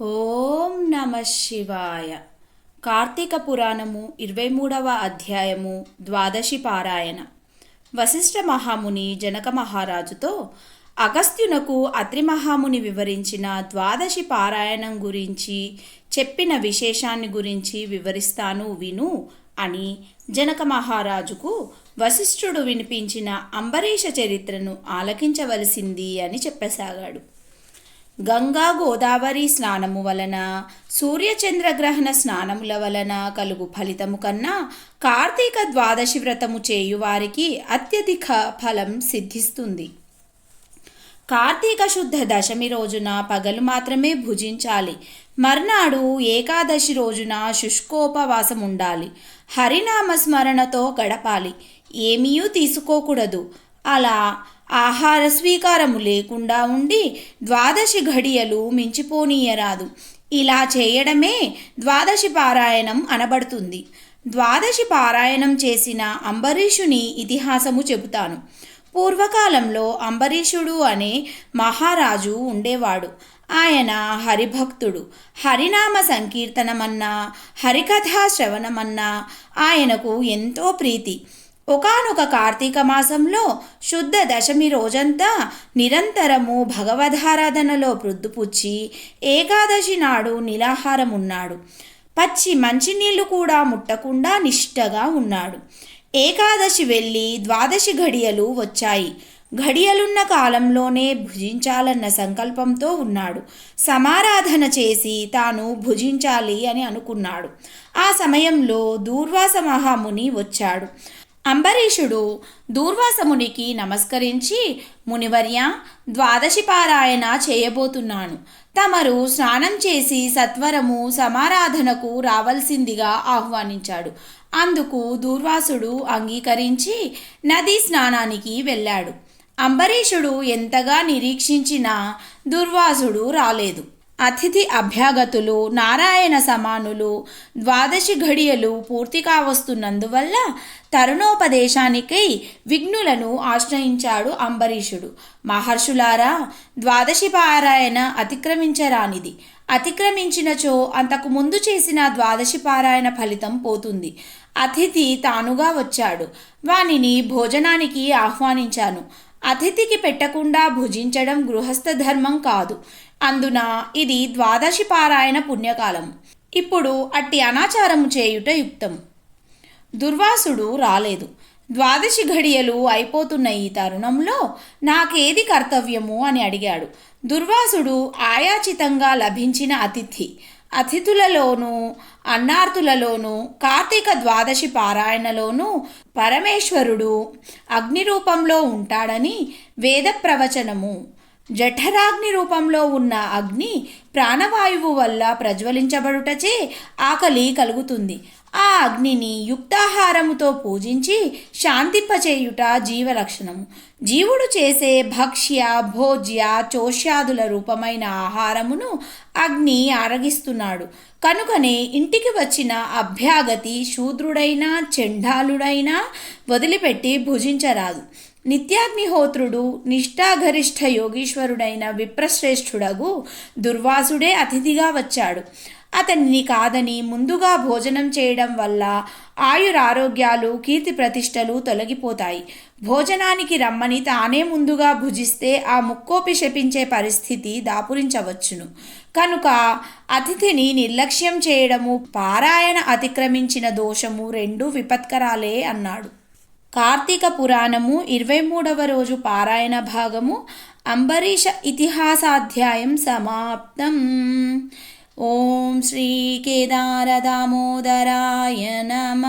ఓం నమ శివాయ. కార్తీక పురాణము ఇరవై మూడవ అధ్యాయము ద్వాదశి పారాయణ. వశిష్ఠ మహాముని జనక మహారాజుతో అగస్త్యునకు అత్రి మహాముని వివరించిన ద్వాదశి పారాయణం గురించి చెప్పిన విశేషాన్ని గురించి వివరిస్తాను విను అని జనక మహారాజుకు వశిష్ఠుడు వినిపించిన అంబరీష చరిత్రను ఆలకించవలసింది అని చెప్పసాగాడు. గంగా గోదావరి స్నానము వలన సూర్యచంద్రగ్రహణ స్నానముల వలన కలుగు ఫలితము కన్నా కార్తీక ద్వాదశి వ్రతము చేయువారికి అత్యధిక ఫలం సిద్ధిస్తుంది. కార్తీక శుద్ధ దశమి రోజున పగలు మాత్రమే భుజించాలి. మర్నాడు ఏకాదశి రోజున శుష్కోపవాసం ఉండాలి. హరినామ స్మరణతో గడపాలి. ఏమీయూ తీసుకోకూడదు. అలా ఆహార స్వీకారము లేకుండా ఉండి ద్వాదశి ఘడియలు మించిపోనీయరాదు. ఇలా చేయడమే ద్వాదశి పారాయణం అనబడుతుంది. ద్వాదశి పారాయణం చేసిన అంబరీషుని ఇతిహాసము చెబుతాను. పూర్వకాలంలో అంబరీషుడు అనే మహారాజు ఉండేవాడు. ఆయన హరిభక్తుడు. హరినామ సంకీర్తనమన్నా హరికథా శ్రవణమన్నా ఆయనకు ఎంతో ప్రీతి. ఒకనొక కార్తీక మాసంలో శుద్ధ దశమి రోజంతా నిరంతరము భగవదారాధనలో ప్రొద్దుపుచ్చి ఏకాదశి నాడు నిలాహారం ఉన్నాడు పచ్చి మంచినీళ్ళు కూడా ముట్టకుండా నిష్టగా ఉన్నాడు. ఏకాదశి వెళ్ళి ద్వాదశి ఘడియలు వచ్చాయి. ఘడియలున్న కాలంలోనే భుజించాలన్న సంకల్పంతో ఉన్నాడు. సమారాధన చేసి తాను భుజించాలి అని అనుకున్నాడు. ఆ సమయంలో దూర్వాస మహాముని వచ్చాడు. అంబరీషుడు దూర్వాసమునికి నమస్కరించి మునివర్య ద్వాదశి పారాయణ చేయబోతున్నాను. తమరు స్నానం చేసి సత్వరము సమారాధనకు రావలసిందిగా ఆహ్వానించాడు. అందుకు దూర్వాసుడు అంగీకరించి నదీ స్నానానికి వెళ్ళాడు. అంబరీషుడు ఎంతగా నిరీక్షించినా దుర్వాసుడు రాలేదు. అతిథి అభ్యాగతులు నారాయణ సమానులు ద్వాదశి ఘడియలు పూర్తి కావస్తున్నందువల్ల తరుణోపదేశానికై విఘ్నులను ఆశ్రయించాడు అంబరీషుడు. మహర్షులారా ద్వాదశి పారాయణ అతిక్రమించరానిది. అతిక్రమించినచో అంతకు ముందు చేసిన ద్వాదశి పారాయణ ఫలితం పోతుంది. అతిథి తానుగా వచ్చాడు. వానిని భోజనానికి ఆహ్వానించాను. అతిథికి పెట్టకుండా భుజించడం గృహస్థ ధర్మం కాదు. అందున ఇది ద్వాదశి పారాయణ పుణ్యకాలం ఇప్పుడు అట్టి అనాచారము చేయుట యుక్తం. దుర్వాసుడు రాలేదు. ద్వాదశి ఘడియలు అయిపోతున్న ఈ తరుణంలో నాకేది కర్తవ్యము అని అడిగాడు. దుర్వాసుడు ఆయాచితంగా లభించిన అతిథి. అతిథులలోనూ అన్నార్థులలోనూ కార్తీక ద్వాదశి పారాయణలోనూ పరమేశ్వరుడు అగ్ని రూపంలో ఉంటాడని వేద ప్రవచనము జఠరాగ్ని రూపంలో ఉన్న అగ్ని ప్రాణవాయువు వల్ల ప్రజ్వలించబడుటచే ఆకలి కలుగుతుంది. ఆ అగ్నిని యుక్తాహారముతో పూజించి శాంతింపచేయుట జీవలక్షణము. జీవుడు చేసే భక్ష్య భోజ్య చోష్యాదుల రూపమైన ఆహారమును అగ్ని ఆరగిస్తున్నాడు. కనుకనే ఇంటికి వచ్చిన అభ్యాగతి శూద్రుడైనా చెండాలుడైనా వదిలిపెట్టి భుజించరాదు. నిత్యాగ్నిహోత్రుడు నిష్ఠాగరిష్ఠ యోగీశ్వరుడైన విప్రశ్రేష్ఠుడగు దుర్వాసుడే అతిథిగా వచ్చాడు. అతనిని కాదని ముందుగా భోజనం చేయడం వల్ల ఆయురారోగ్యాలు కీర్తి ప్రతిష్టలు తొలగిపోతాయి. భోజనానికి రమ్మని తానే ముందుగా భుజిస్తే ఆ ముక్కోపి శపించే పరిస్థితి దాపురించవచ్చును. కనుక అతిథిని నిర్లక్ష్యం చేయడము పారాయణ అతిక్రమించిన దోషము రెండు విపత్కరాలే అన్నాడు. కార్తీక పురాణము ఇరవై మూడవ రోజు పారాయణ భాగము అంబరీష ఇతిహాసాధ్యాయం సమాప్తం. ఓం శ్రీ కేదారదామోదరాయ నమ.